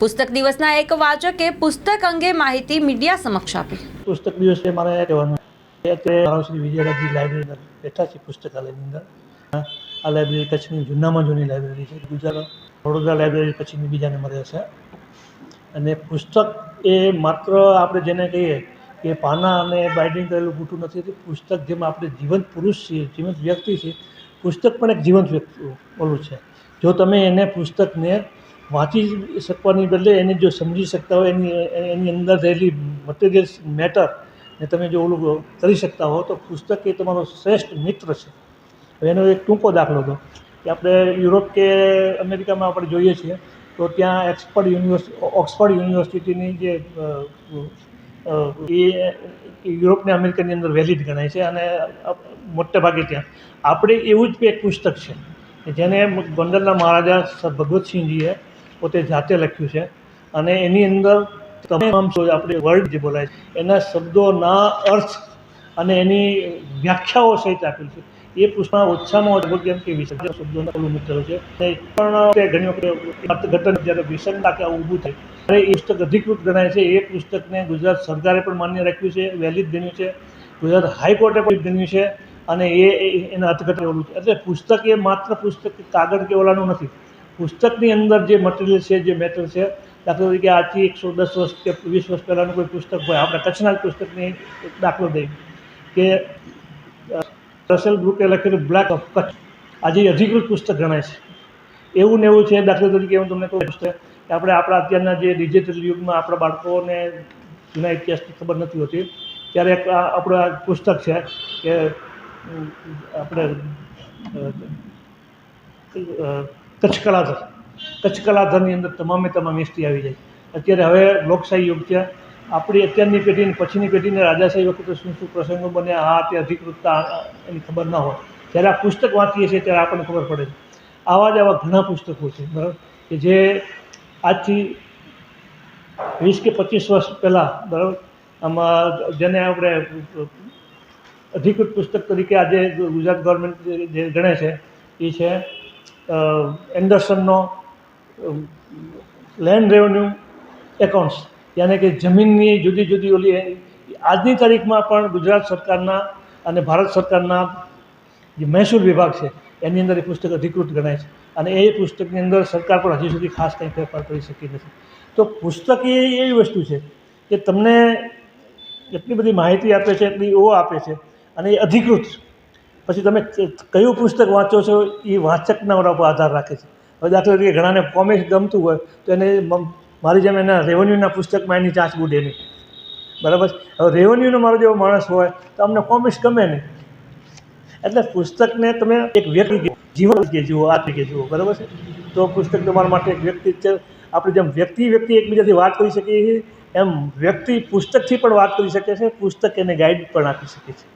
પુસ્તક દિવસના એક વાચકે પુસ્તક અંગે માહિતી મીડિયા સમક્ષ આપી. પુસ્તક દિવસે મારે કહેવાનું અત્યારે શ્રી વિજયરાજજી લાઇબ્રેરી અંદર બેઠા છે પુસ્તકાલયની અંદર. આ લાઇબ્રેરી કચ્છની જૂનામાં જૂની લાઇબ્રેરી છે. ગુજરાત વડોદરા લાઇબ્રેરી કચ્છની બીજા નંબરે છે. અને પુસ્તક એ માત્ર આપણે જેને કહીએ કે પાના અને બાઇડિંગ કરેલું પૂઠું નથી. પુસ્તક જેમાં આપણે જીવંત પુરુષ છીએ, જીવંત વ્યક્તિ છીએ. પુસ્તક પણ એક જીવંત વ્યક્તિ ઓલું છે. જો તમે એને પુસ્તકને વાંચી શકવાની બદલે એને જો સમજી શકતા હોય, એની એની અંદર રહેલી મટીરિયલ્સ મેટર ને તમે જો ઓલું કરી શકતા હો, તો પુસ્તક એ તમારો શ્રેષ્ઠ મિત્ર છે. એનો એક ટૂંકો દાખલો હતો કે આપણે યુરોપ કે અમેરિકામાં આપણે જોઈએ છીએ, તો ત્યાં એક્સપર્ડ યુનિવર્સિટી ઓક્સફર્ડ યુનિવર્સિટીની જે એ યુરોપને અમેરિકાની અંદર વેલિડ ગણાય છે અને મોટે ભાગે ત્યાં. આપણે એવું જ એક પુસ્તક છે જેને ગોંડલના મહારાજા ભગવતસિંહજીએ પોતે જાતે લખ્યું છે. અને એની અંદર તમામ આપણે વર્ડ જે બોલાય છે, એના શબ્દોના અર્થ અને એની વ્યાખ્યાઓ સહિત આપેલ છે. એ પુસ્તકમાં ઓછામાં ઓછા કેમ કે વિસર્જન શબ્દોનો શબ્દોના ઓલું છે. પણ તે ઘણી વખત અર્થઘટન જ્યારે વિસંગતા કે ઊભું થાય, ત્યારે એ પુસ્તક અધિકૃત ગણાય છે. એ પુસ્તકને ગુજરાત સરકારે પણ માન્ય રાખ્યું છે વેલિડ ગણ્યું છે. ગુજરાત હાઈકોર્ટે પણ ગણ્યું છે. અને એ- એના અર્થઘટન ઓલું છે. એટલે પુસ્તક એ માત્ર પુસ્તક કાગળ કે ઓલાનું નથી. પુસ્તકની અંદર જે મટીરિયલ છે, જે મેટર છે, દાખલા તરીકે આજથી એકસો દસ વર્ષ કે વીસ વર્ષ પહેલાંનું કોઈ પુસ્તક હોય, આપણે કચ્છના જ પુસ્તકની દાખલો દઈએ કે રસેલ ગ્રુપે લખેલું બ્લેક ઓફ કચ્છ આજે અધિકૃત પુસ્તક ગણાય છે. એવું ને એવું છે, દાખલા તરીકે હું તમને કહું કે આપણે આપણા અત્યારના જે ડિજિટલ યુગમાં આપણા બાળકોને જૂના ઇતિહાસની ખબર નથી હોતી, ત્યારે એક આપણું પુસ્તક છે કે આપણે કચ્છ કલાધર કચ્છ કલાધરની અંદર તમામે તમામ એસટી આવી જાય. અત્યારે હવે લોકશાહી યુગ છે. આપણી અત્યારની પેઢીને પછીની પેઢીને રાજાશાહી વખતે શું શું પ્રસંગો બન્યા, આ તે અધિકૃતતા એની ખબર ના હોય. જ્યારે આ પુસ્તક વાંચીએ છીએ ત્યારે આપણને ખબર પડે છે. આવા જ આવા ઘણા પુસ્તકો છે. બરાબર? કે જે આજથી વીસ કે પચીસ વર્ષ પહેલાં, બરાબર? આમાં જેને આપણે અધિકૃત પુસ્તક તરીકે આજે ગુજરાત ગવર્મેન્ટ જે- ગણે છે, એ છે એન્ડરસનનો લેન્ડ રેવન્યુ એકાઉન્ટ્સ યાને કે જમીનની જુદી જુદી ઓલી આજની તારીખમાં પણ ગુજરાત સરકારના અને ભારત સરકારના જે મહેસૂલ વિભાગ છે, એની અંદર એ પુસ્તક અધિકૃત ગણાય છે. અને એ પુસ્તકની અંદર સરકાર પણ હજી સુધી ખાસ કંઈ ફેરફાર કરી શકી નથી. તો પુસ્તક એ એવી વસ્તુ છે કે તમને એટલી બધી માહિતી આપે છે, એટલી ઓ આપે છે, અને એ અધિકૃત પછી તમે કયું પુસ્તક વાંચો છો એ વાંચકના ઉપર પર આધાર રાખે છે. હવે દાખલા તરીકે ઘણાને કોમિક્સ ગમતું હોય તો એને મારી જેમ એના રેવન્યુના પુસ્તકમાં એની ચાંચ બુડે નહીં. બરાબર? હવે રેવન્યુનો મારો જેવો માણસ હોય તો અમને કોમિક્સ ગમે નહીં. એટલે પુસ્તકને તમે એક વ્યક્તિ જીવન તરીકે જુઓ આ તરીકે જુઓ, બરાબર છે? તો પુસ્તક તમારા માટે એક વ્યક્તિ છે. આપણે જેમ વ્યક્તિ વ્યક્તિ એકબીજાથી વાત કરી શકીએ છીએ, એમ વ્યક્તિ પુસ્તકથી પણ વાત કરી શકે છે, પુસ્તક એને ગાઈડ પણ આપી શકે છે.